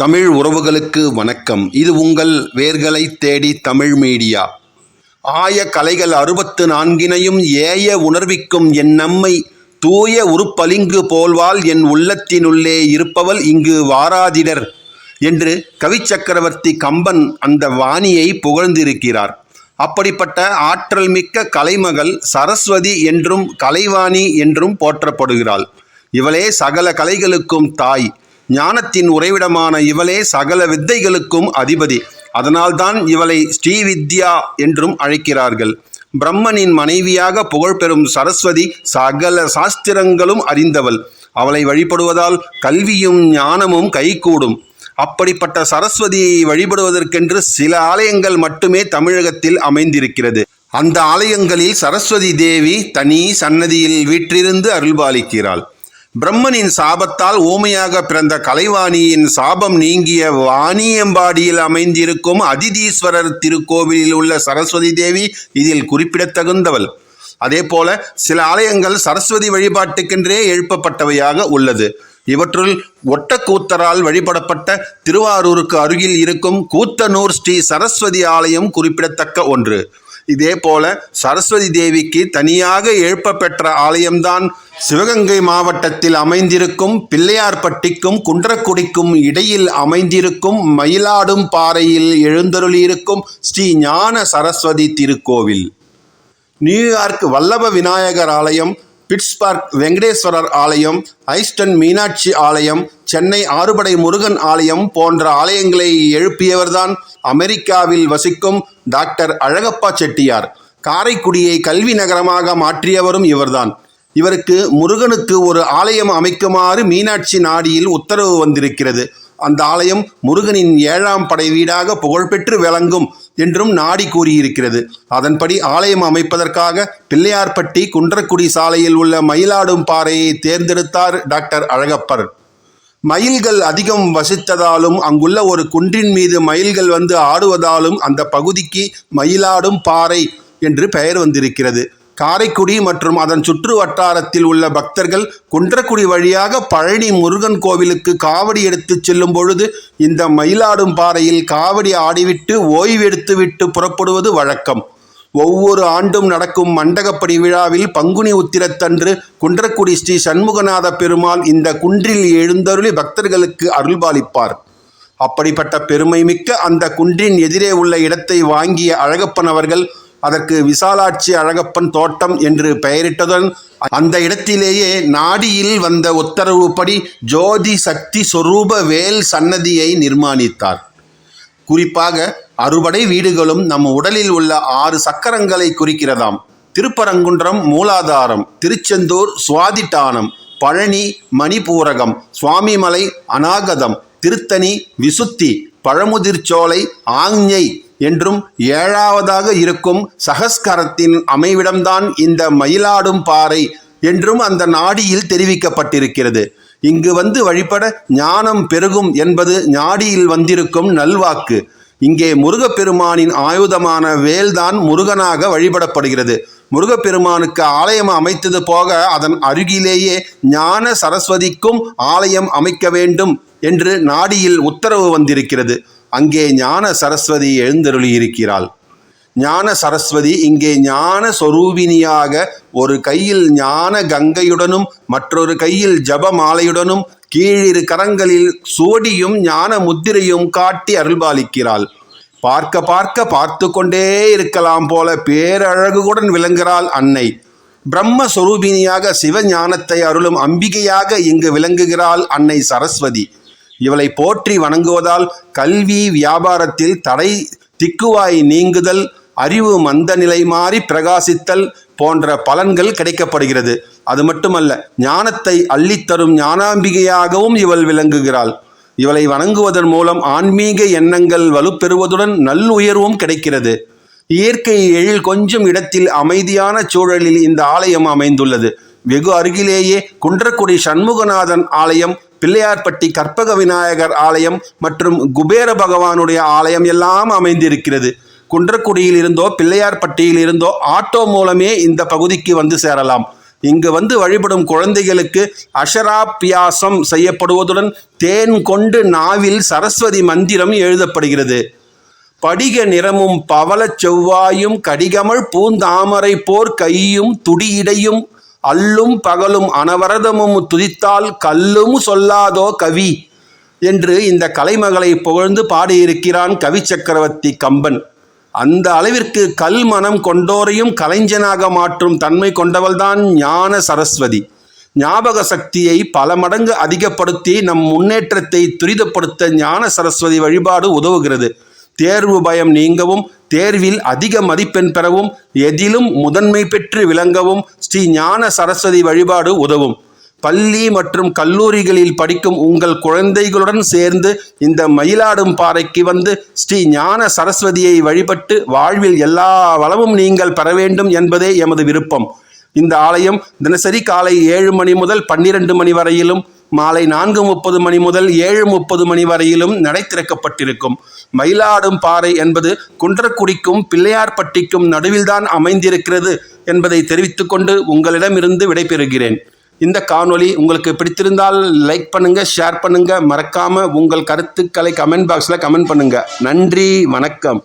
தமிழ் உறவுகளுக்கு வணக்கம். இது உங்கள் வேர்களை தேடி தமிழ் மீடியா. ஆய கலைகள் அறுபத்து நான்கினையும் ஏய உணர்விக்கும் என் நம்மை தூய உருப்பலிங்கு போல்வாள் என் உள்ளத்தினுள்ளே இருப்பவள் இங்கு வாராதிடர் என்று கவிச்சக்கரவர்த்தி கம்பன் அந்த வாணியை புகழ்ந்திருக்கிறார். அப்படிப்பட்ட ஆற்றல் மிக்க கலைமகள் சரஸ்வதி என்றும் கலைவாணி என்றும் போற்றப்படுகிறாள். இவளே சகல கலைகளுக்கும் தாய். ஞானத்தின் உறைவிடமான இவளே சகல வித்தைகளுக்கும் அதிபதி. அதனால்தான் இவளை ஸ்ரீ வித்யா என்றும் அழைக்கிறார்கள். பிரம்மனின் மனைவியாக புகழ்பெறும் சரஸ்வதி சகல சாஸ்திரங்களும் அறிந்தவள். அவளை வழிபடுவதால் கல்வியும் ஞானமும் கைகூடும். அப்படிப்பட்ட சரஸ்வதியை வழிபடுவதற்கென்று சில ஆலயங்கள் மட்டுமே தமிழகத்தில் அமைந்திருக்கிறது. அந்த ஆலயங்களில் சரஸ்வதி தேவி தனி சன்னதியில் வீற்றிருந்து அருள்பாலிக்கிறாள். பிரம்மனின் சாபத்தால் ஊமையாக பிறந்த கலைவாணியின் சாபம் நீங்கிய வாணியம்பாடியில் அமைந்திருக்கும் அதிதீஸ்வரர் திருக்கோவிலில் உள்ள சரஸ்வதி தேவி இதில் குறிப்பிடத்தகுந்தவள். அதே போல சில ஆலயங்கள் சரஸ்வதி வழிபாட்டுக்கென்றே எழுப்பப்பட்டவையாக உள்ளது. இவற்றுள் ஒட்டக்கூத்தரால் வழிபடப்பட்ட திருவாரூருக்கு அருகில் இருக்கும் கூத்தனூர் ஸ்ரீ சரஸ்வதி ஆலயம் குறிப்பிடத்தக்க ஒன்று. இதே போல சரஸ்வதி தேவிக்கு தனியாக எழுப்ப பெற்ற ஆலயம்தான் சிவகங்கை மாவட்டத்தில் அமைந்திருக்கும் பிள்ளையார்பட்டிக்கும் குன்றக்குடிக்கும் இடையில் அமைந்திருக்கும் மயிலாடும் பாறையில் எழுந்தருளியிருக்கும் ஸ்ரீ ஞான சரஸ்வதி திருக்கோவில். நியூயார்க் வல்லப விநாயகர் ஆலயம் பிட்ஸ்பர்க் வெங்கடேஸ்வரர் ஆலயம் ஐஸ்டன் மீனாட்சி ஆலயம் சென்னை ஆறுபடை முருகன் ஆலயம் போன்ற ஆலயங்களை எழுப்பியவர்தான் அமெரிக்காவில் வசிக்கும் டாக்டர் அழகப்பா செட்டியார். காரைக்குடியை கல்வி நகரமாக மாற்றியவரும் இவர்தான். இவருக்கு முருகனுக்கு ஒரு ஆலயம் அமைக்குமாறு மீனாட்சி நாடியில் உத்தரவு வந்திருக்கிறது. அந்த ஆலயம் முருகனின் ஏழாம் படை வீடாக புகழ்பெற்று விளங்கும் என்றும் நாடி கூறியிருக்கிறது. அதன்படி ஆலயம் அமைப்பதற்காக பிள்ளையார்பட்டி குன்றக்குடி சாலையில் உள்ள மயிலாடும் பாறையை தேர்ந்தெடுத்தார் டாக்டர் அழகப்பர். மயில்கள் அதிகம் வசித்ததாலும் அங்குள்ள ஒரு குன்றின் மீது மயில்கள் வந்து ஆடுவதாலும் அந்த பகுதிக்கு மயிலாடும் பாறை என்று பெயர் வந்திருக்கிறது. காரைக்குடி மற்றும் அதன் சுற்று வட்டாரத்தில் உள்ள பக்தர்கள் குன்றக்குடி வழியாக பழனி முருகன் கோவிலுக்கு காவடி எடுத்துச் செல்லும் பொழுது இந்த மயிலாடும் பாறையில் காவடி ஆடிவிட்டு ஓய்வெடுத்துவிட்டு புறப்படுவது வழக்கம். ஒவ்வொரு ஆண்டும் நடக்கும் மண்டகப்படி விழாவில் பங்குனி உத்திரத்தன்று குன்றக்குடி ஸ்ரீ சண்முகநாத பெருமாள் இந்த குன்றில் எழுந்தருளி பக்தர்களுக்கு அருள்பாலிப்பார். அப்படிப்பட்ட பெருமை மிக்க அந்த குன்றின் எதிரே உள்ள இடத்தை வாங்கிய அழகப்பன் அவர்கள் அதற்கு விசாலாட்சி அழகப்பன் தோட்டம் என்று பெயரிட்டதுடன் அந்த இடத்திலேயே நாடியில் வந்த உத்தரவுப்படி ஜோதி சக்தி சொரூப வேல் சன்னதியை நிர்மாணித்தார். குறிப்பாக அறுபடை வீடுகளும் நம் உடலில் உள்ள ஆறு சக்கரங்களை குறிக்கிறதாம். திருப்பரங்குன்றம் மூலாதாரம் திருச்செந்தூர் சுவாதிட்டானம் பழனி மணிபூரகம் சுவாமிமலை அநாகதம் திருத்தணி விசுத்தி பழமுதிர்ச்சோலை ஆஞ்ஞை என்றும் ஏழாவதாக இருக்கும் சகஸ்கரத்தின் அமைவிடம்தான் இந்த மயிலாடும் பாறை என்றும் அந்த நாடியில் தெரிவிக்கப்பட்டிருக்கிறது. இங்கு வந்து வழிபட ஞானம் பெருகும் என்பது ஞாடியில் வந்திருக்கும் நல்வாக்கு. இங்கே முருகப்பெருமானின் ஆயுதமான வேல்தான் முருகனாக வழிபடப்படுகிறது. முருகப்பெருமானுக்கு ஆலயம் அமைத்தது போக அதன் அருகிலேயே ஞான சரஸ்வதிக்கும் ஆலயம் அமைக்க வேண்டும் என்று நாடியில் உத்தரவு வந்திருக்கிறது. அங்கே ஞான சரஸ்வதி எழுந்தருளி இருக்கிறாள் ஞான சரஸ்வதி இங்கே ஞான சொரூபினியாக ஒரு கையில் ஞான கங்கையுடனும் மற்றொரு கையில் ஜப மாலையுடனும் கீழிரு கரங்களில் சோடியும் ஞான முத்திரையும் காட்டி அருள்பாலிக்கிறாள். பார்க்க பார்க்க பார்த்து கொண்டே இருக்கலாம் போல பேரழகுடன் விளங்குகிறாள் அன்னை. பிரம்ம சிவஞானத்தை அருளும் அம்பிகையாக இங்கு விளங்குகிறாள் அன்னை சரஸ்வதி. இவளை போற்றி வணங்குவதால் கல்வி வியாபாரத்தில் தடை திக்குவாய் நீங்குதல் அறிவு மந்த நிலை மாறி பிரகாசித்தல் போன்ற பலன்கள் கிடைக்கப்படுகிறது. அது மட்டுமல்ல ஞானத்தை அள்ளித்தரும் ஞானாம்பிகையாகவும் இவள் விளங்குகிறாள். இவளை வணங்குவதன் மூலம் ஆன்மீக எண்ணங்கள் வலுப்பெறுவதுடன் நல்லுயர்வும் கிடைக்கிறது. இயற்கை எழில் கொஞ்சம் இடத்தில் அமைதியான சூழலில் இந்த ஆலயம் அமைந்துள்ளது. வெகு அருகிலேயே குன்றக்குடி சண்முகநாதன் ஆலயம் பிள்ளையார்பட்டி கற்பக விநாயகர் ஆலயம் மற்றும் குபேர பகவானுடைய ஆலயம் எல்லாம் அமைந்திருக்கிறது. குன்றக்குடியில் இருந்தோ பிள்ளையார்பட்டியில் இருந்தோ ஆட்டோ மூலமே இந்த பகுதிக்கு வந்து சேரலாம். இங்கு வந்து வழிபடும் குழந்தைகளுக்கு அஷராபியாசம் செய்யப்படுவதுடன் தேன் கொண்டு நாவில் சரஸ்வதி மந்திரம் எழுதப்படுகிறது. படிக நிறமும் பவளச் செவ்வாயும் கடிகமழ் பூந்தாமரை போர் கையும் துடியிடையும் அல்லும் பகலும் அனவரதமும் துதித்தால் கல்லும் சொல்லாதோ கவி என்று இந்த கலைமகளை புகழ்ந்து பாடியிருக்கிறான் கவி சக்கரவர்த்தி கம்பன். அந்த அளவிற்கு கல் மனம் கொண்டோரையும் கலைஞனாக மாற்றும் தன்மை கொண்டவள்தான் ஞான சரஸ்வதி. ஞாபக சக்தியை பல மடங்கு அதிகப்படுத்தி நம் முன்னேற்றத்தை துரிதப்படுத்த ஞான சரஸ்வதி வழிபாடு உதவுகிறது. தேர்வு பயம் நீங்கவும் தேர்வில் அதிக மதிப்பெண் பெறவும் எதிலும் முதன்மை பெற்று விளங்கவும் ஸ்ரீ ஞான சரஸ்வதி வழிபாடு உதவும். பள்ளி மற்றும் கல்லூரிகளில் படிக்கும் உங்கள் குழந்தைகளுடன் சேர்ந்து இந்த மயிலாடும் பாறைக்கு வந்து ஸ்ரீ ஞான சரஸ்வதியை வழிபட்டு வாழ்வில் எல்லா வளமும் நீங்கள் பெற வேண்டும் என்பதே எமது விருப்பம். இந்த ஆலயம் தினசரி காலை ஏழு மணி முதல் பன்னிரண்டு மணி வரையிலும் மாலை நான்கு முப்பது மணி முதல் ஏழு முப்பது மணி வரையிலும் நடை திறக்கப்பட்டிருக்கும். மயிலாடும் பாறை என்பது குன்றக்குடிக்கும் பிள்ளையார்பட்டிக்கும் நடுவில்தான் அமைந்திருக்கிறது என்பதை தெரிவித்துக்கொண்டு உங்களிடமிருந்து விடைபெறுகிறேன். இந்த காணொளி உங்களுக்கு பிடித்திருந்தால் லைக் பண்ணுங்க ஷேர் பண்ணுங்க. மறக்காம உங்கள் கருத்துக்களை கமெண்ட் பாக்ஸில் கமெண்ட் பண்ணுங்க. நன்றி வணக்கம்.